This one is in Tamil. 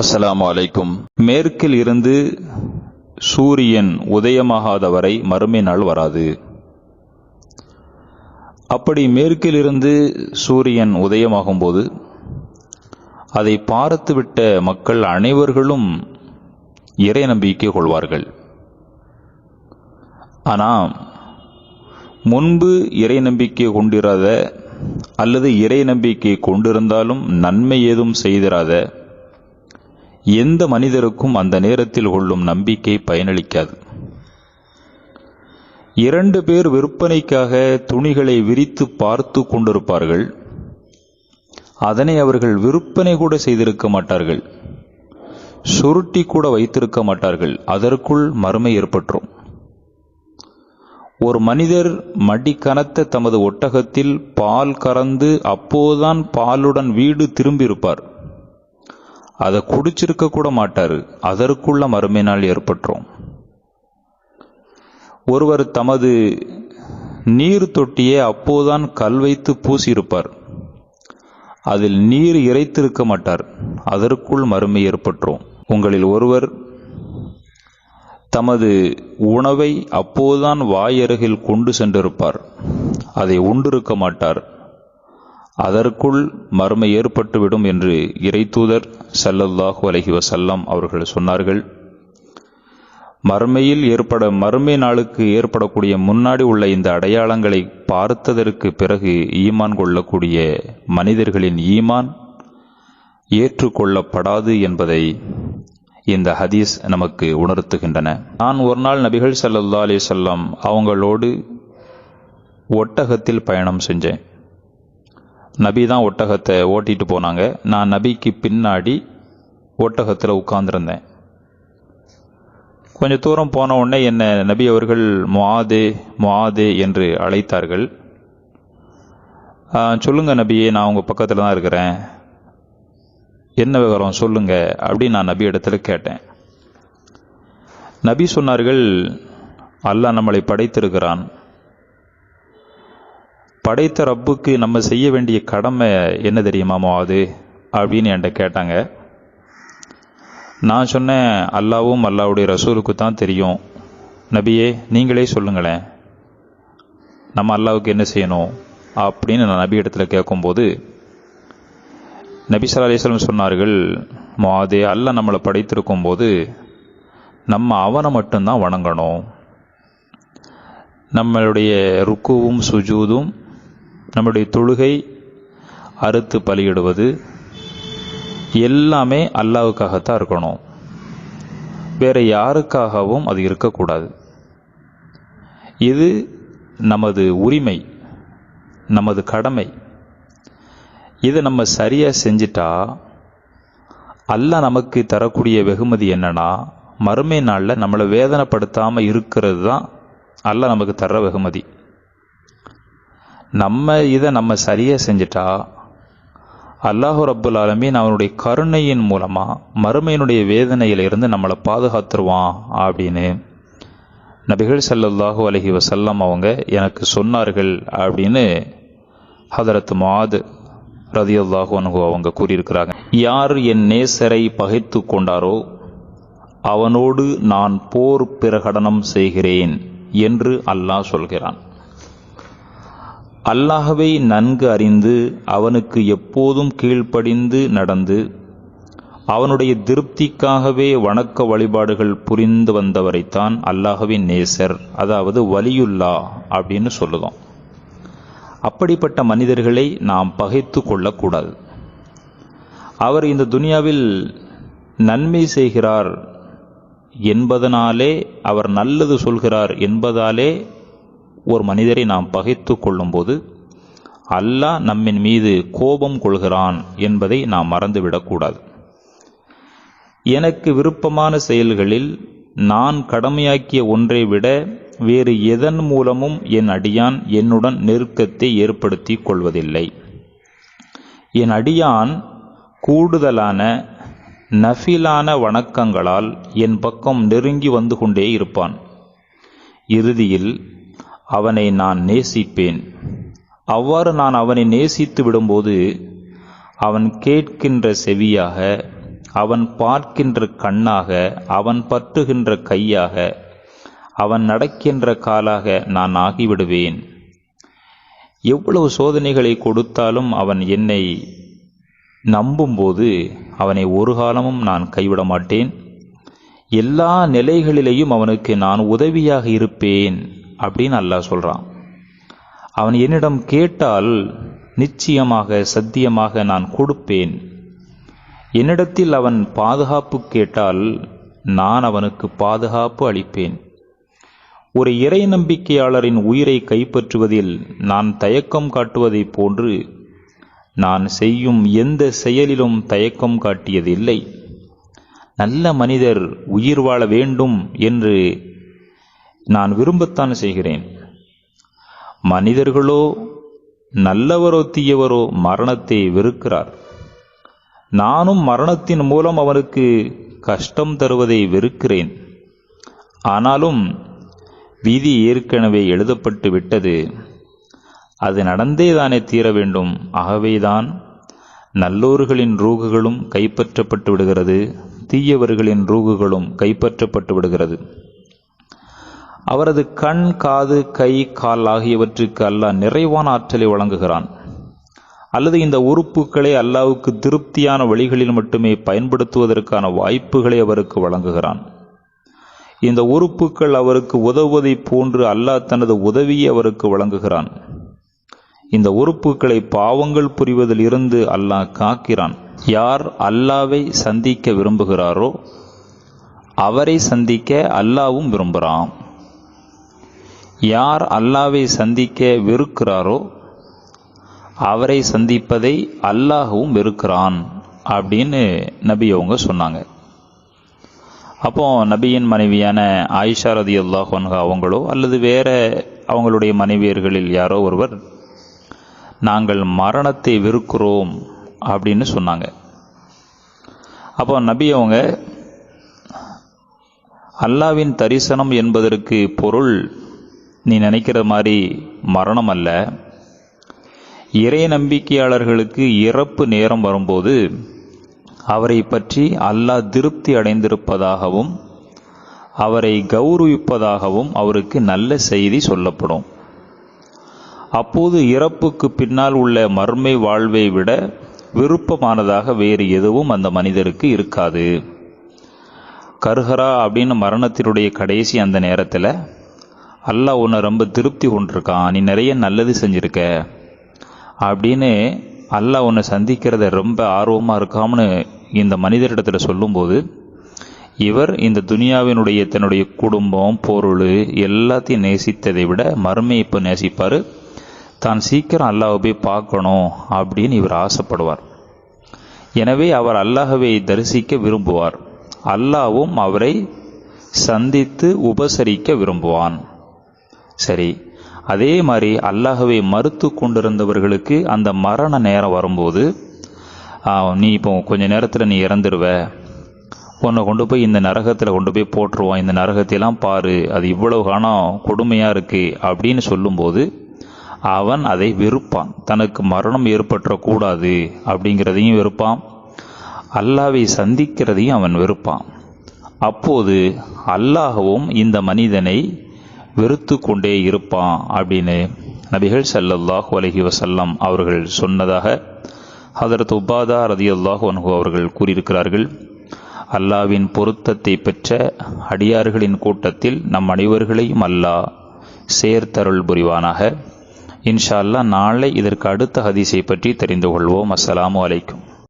அஸ்லாம் அலைக்கும். மேற்கில் இருந்து சூரியன் உதயமாகாத வரை மறுமை நாள் வராது. அப்படி மேற்கில் இருந்து சூரியன் உதயமாகும் போது அதை பார்த்துவிட்ட மக்கள் அனைவர்களும் இறை நம்பிக்கை கொள்வார்கள். ஆனால் முன்பு இறை நம்பிக்கை கொண்டிராத அல்லது இறை நம்பிக்கை கொண்டிருந்தாலும் நன்மை ஏதும் செய்திராத எந்த மனிதருக்கும் அந்த நேரத்தில் கொள்ளும் நம்பிக்கை பயனளிக்காது. இரண்டு பேர் விற்பனைக்காக துணிகளை விரித்து பார்த்து கொண்டிருப்பார்கள். அதனை அவர்கள் விற்பனை கூட செய்திருக்க மாட்டார்கள். சுருட்டி கூட வைத்திருக்க மாட்டார்கள். அதற்குள் மறுமை ஏற்பற்றும் ஒரு மனிதர் மடி கனத்த தமது ஒட்டகத்தில் பால் கறந்து அப்போதுதான் பாலுடன் வீடு திரும்பியிருப்பார். அதை குடிச்சிருக்க கூட மாட்டார். அதற்குள்ள மறுமையினால் ஏற்பட்டுரும். ஒருவர் தமது நீர் தொட்டியை அப்போதுதான் கல் வைத்து பூசியிருப்பார். அதில் நீர் இறைத்திருக்க மாட்டார். அதற்குள் மறுமை ஏற்பட்டுரும். உங்களில் ஒருவர் தமது உணவை அப்போதுதான் வாயருகில் கொண்டு சென்றிருப்பார். அதை உண்டிருக்க மாட்டார். அதற்குள் மறுமை ஏற்பட்டுவிடும் என்று இறைத்தூதர் சல்லல்லாஹு அலஹி வசல்லாம் அவர்கள் சொன்னார்கள். மறுமையில் ஏற்பட மறுமை நாளுக்கு ஏற்படக்கூடிய முன்னாடி உள்ள இந்த அடையாளங்களை பார்த்ததற்கு பிறகு ஈமான் கொள்ளக்கூடிய மனிதர்களின் ஈமான் ஏற்றுக்கொள்ளப்படாது என்பதை இந்த ஹதீஸ் நமக்கு உணர்த்துகின்றன. நான் ஒரு நாள் நபிகள் சல்லல்லா அலி சொல்லம் அவங்களோடு ஒட்டகத்தில் பயணம் செஞ்சேன். நபி தான் ஒட்டகத்தை ஓட்டிட்டு போனாங்க. நான் நபிக்கு பின்னாடி ஒட்டகத்தில் உட்கார்ந்துருந்தேன். கொஞ்ச தூரம் போன உடனே என்னை நபி அவர்கள் முஆதே முஆதே என்று அழைத்தார்கள். சொல்லுங்க நபியே நான் உங்கள் பக்கத்தில் தான் இருக்கிறேன். என்ன விவரம் சொல்லுங்க அப்படின்னு நான் நபி இடத்துல கேட்டேன். நபி சொன்னார்கள் அல்லாஹ் நம்மளை படைத்திருக்கிறான். படைத்த ரப்புக்கு நம்ம செய்ய வேண்டிய கடமை என்ன தெரியுமா அது அப்படின்னு என்கிட்ட கேட்டாங்க. நான் சொன்னேன் அல்லாவும் அல்லாவுடைய ரசூலுக்கு தான் தெரியும். நபியே நீங்களே சொல்லுங்களேன். நம்ம அல்லாவுக்கு என்ன செய்யணும்? அப்படின்னு நான் நபி இடத்துல கேட்கும்போது நபி சல்லா அலிஸ்லம் சொன்னார்கள் மாதே அல்ல நம்மளை படைத்திருக்கும் போது நம்ம அவனை மட்டும்தான் வணங்கணும். நம்மளுடைய ருக்குவும் சுஜூதும் நம்முடைய தொழுகை அறுத்து பலியிடுவது எல்லாமே அல்லாவுக்காகத்தான் இருக்கணும். வேற யாருக்காகவும் அது இருக்கக்கூடாது. இது நமது உரிமை நமது கடமை. இதை நம்ம சரியாக செஞ்சிட்டா அல்லாஹ் நமக்கு தரக்கூடிய வெகுமதி என்னன்னா மறுமை நாளில் நம்மளை வேதனைப்படுத்தாமல் இருக்கிறது தான் அல்லாஹ் நமக்கு தர்ற வெகுமதி. நம்ம இதை நம்ம சரியாக செஞ்சிட்டா அல்லாஹு ரப்புல் ஆலமீன் அவனுடைய கருணையின் மூலமாக மறுமையினுடைய வேதனையிலிருந்து நம்மளை பாதுகாத்துருவான் அப்படின்னு நபிகள் சல்லல்லாஹு அலஹி வசல்லம் அவங்க எனக்கு சொன்னார்கள் அப்படின்னு ஹதரத் மாது ரதியுல்லாஹு அனுகு அவங்க கூறியிருக்கிறாங்க. யார் என் நேசரை பகைத்து கொண்டாரோ அவனோடு நான் போர் பிரகடனம் செய்கிறேன் என்று அல்லாஹ் சொல்கிறான். அல்லாஹவை நன்கு அறிந்து அவனுக்கு எப்போதும் கீழ்ப்படிந்து நடந்து அவனுடைய திருப்திக்காகவே வணக்க வழிபாடுகள் புரிந்து வந்தவரைத்தான் அல்லாஹவின் நேசர் அதாவது வலியுல்லா அப்படின்னு சொல்லுதோம். அப்படிப்பட்ட மனிதர்களை நாம் பகைத்து கொள்ளக்கூடாது. அவர் இந்த துனியாவில் நன்மை செய்கிறார் என்பதனாலே அவர் நல்லது சொல்கிறார் என்பதாலே ஒரு மனிதரை நாம் பகைத்து கொள்ளும்போது அல்லாஹ் நம்மின் மீது கோபம் கொள்கிறான் என்பதை நாம் மறந்துவிடக்கூடாது எனக்கு விருப்பமான செயல்களில் நான் கடமையாக்கிய ஒன்றை விட வேறு எதன் மூலமும் என் அடியான் என்னுடன் நெருக்கத்தை ஏற்படுத்தி கொள்வதில்லை. என் அடியான் கூடுதலான நஃபிலான வணக்கங்களால் என் பக்கம் நெருங்கி வந்து கொண்டே இருப்பான். இறுதியில் அவனை நான் நேசிப்பேன். அவ்வாறு நான் அவனை நேசித்து விடும்போது அவன் கேட்கின்ற செவியாக அவன் பார்க்கின்ற கண்ணாக அவன் பற்றுகின்ற கையாக அவன் நடக்கின்ற காலாக நான் ஆகிவிடுவேன். எவ்வளவு சோதனைகளை கொடுத்தாலும் அவன் என்னை நம்பும்போது அவனை ஒரு காலமும் நான் கைவிட மாட்டேன். எல்லா நிலைகளிலேயும் அவனுக்கு நான் உதவியாக இருப்பேன். அப்படின்னு அல்லாஹ் சொல்கிறான் அவன் என்னிடம் கேட்டால் நிச்சயமாக சத்தியமாக நான் கொடுப்பேன். என்னிடத்தில் அவன் பாதுகாப்பு கேட்டால் நான் அவனுக்கு பாதுகாப்பு அளிப்பேன். ஒரு இறை நம்பிக்கையாளரின் உயிரை கைப்பற்றுவதில் நான் தயக்கம் காட்டுவதைப் போன்று நான் செய்யும் எந்த செயலிலும் தயக்கம் காட்டியதில்லை. நல்ல மனிதர் உயிர் வாழ வேண்டும் என்று நான் விரும்பத்தான் செய்கிறேன். மனிதர்களோ நல்லவரோ தீயவரோ மரணத்தை வெறுக்கிறார். நானும் மரணத்தின் மூலம் அவனுக்கு கஷ்டம் தருவதை வெறுக்கிறேன். ஆனாலும் விதி ஏற்கனவே எழுதப்பட்டு விட்டது. அது நடந்தே தானே தீர வேண்டும். ஆகவேதான் நல்லோர்களின் ரூகுகளும் கைப்பற்றப்பட்டு விடுகிறது தீயவர்களின் ரூகுகளும் கைப்பற்றப்பட்டு விடுகிறது. அவரது கண் காது கை கால் ஆகியவற்றுக்கு அல்லாஹ் நிறைவான ஆற்றலை வழங்குகிறான். அல்லது இந்த உறுப்புகளை அல்லாவுக்கு திருப்தியான வழிகளில் மட்டுமே பயன்படுத்துவதற்கான வாய்ப்புகளை அவருக்கு வழங்குகிறான். இந்த உறுப்புகள் அவருக்கு உதவுவதைப் போன்று அல்லாஹ் தனது உதவியை அவருக்கு வழங்குகிறான். இந்த உறுப்புகளை பாவங்கள் புரிவதில் இருந்து அல்லாஹ் காக்கிறான். யார் அல்லாவை சந்திக்க விரும்புகிறாரோ அவரை சந்திக்க அல்லாவும் விரும்புகிறான். யார் அல்லாவை சந்திக்க வெறுக்கிறாரோ அவரை சந்திப்பதை அல்லாஹவும் வெறுக்கிறான் அப்படின்னு நபி அவங்க சொன்னாங்க. அப்போ நபியின் மனைவியான ஆயிஷா ரதி அல்லாஹ் அவங்களோ அல்லது வேற அவங்களுடைய மனைவியர்களில் யாரோ ஒருவர் நாங்கள் மரணத்தை வெறுக்கிறோம் அப்படின்னு சொன்னாங்க. அப்போ நபி அவங்க அல்லாவின் தரிசனம் என்பதற்கு பொருள் நீ நினைக்கிற மாதிரி மரணம் அல்ல இறை நம்பிக்கையாளர்களுக்கு இறப்பு நேரம் வரும்போது அவரை பற்றி அல்லாஹ் திருப்தி அடைந்திருப்பதாகவும் அவரை கௌரவிப்பதாகவும் அவருக்கு நல்ல செய்தி சொல்லப்படும். அப்போது இறப்புக்கு பின்னால் உள்ள மர்மை வாழ்வை விட விருப்பமானதாக வேறு எதுவும் அந்த மனிதருக்கு இருக்காது. கருஹரா அப்படின்னு மரணத்தினுடைய கடைசி அந்த நேரத்தில் அல்லாஹ் உன்னை ரொம்ப திருப்தி கொண்டிருக்கான் நீ நிறைய நல்லது செஞ்சுருக்க. அப்படின்னு அல்லாஹ் உன்னை சந்திக்கிறத ரொம்ப ஆர்வமாக இருக்காம்னு இந்த மனிதரிடத்தில் சொல்லும்போது இவர் இந்த துனியாவினுடைய தன்னுடைய குடும்பம் பொருள் எல்லாத்தையும் நேசித்ததை விட மறுமையை இப்போ நேசிப்பார். தான் சீக்கிரம் அல்லாஹை போய் பார்க்கணும் அப்படின்னு இவர் ஆசைப்படுவார். எனவே அவர் அல்லாஹவை தரிசிக்க விரும்புவார். அல்லாவும் அவரை சந்தித்து உபசரிக்க விரும்புவான். சரி அதே மாதிரி அல்லாஹவை மறுத்து கொண்டிருந்தவர்களுக்கு அந்த மரண நேரம் வரும்போது நீ இப்போ கொஞ்ச நேரத்தில் நீ இறந்துடுவ உன்னை கொண்டு போய் இந்த நரகத்தில் கொண்டு போய் போட்டுருவான். இந்த நரகத்தையெல்லாம் பாரு அது இவ்வளவு காணம் கொடுமையாக இருக்குது அப்படின்னு சொல்லும்போது அவன் அதை வெறுப்பான். தனக்கு மரணம் ஏற்பட்டுறக்கூடாது அப்படிங்கிறதையும் வெறுப்பான். அல்லாவை சந்திக்கிறதையும் அவன் வெறுப்பான். அப்போது அல்லாஹவும் இந்த மனிதனை வெறுத்து கொண்டே இருப்பான் அப்படின்னு நபிகள் சல்லல்லாஹு அலஹி வசல்லம் அவர்கள் சொன்னதாக ஹதரத் உபாதா ரதி அல்லாஹு அன்ஹு அவர்கள் கூறியிருக்கிறார்கள். அல்லாவின் பொருத்தத்தை பெற்ற அடியார்களின் கூட்டத்தில் நம் அனைவர்களையும் அல்லாஹ் சேர்த்தருள் புரிவானாக. இன்ஷா அல்லா நாளை இதற்கு அடுத்த ஹதீஸை பற்றி தெரிந்து கொள்வோம். அஸ்ஸலாமு அலைக்கும்.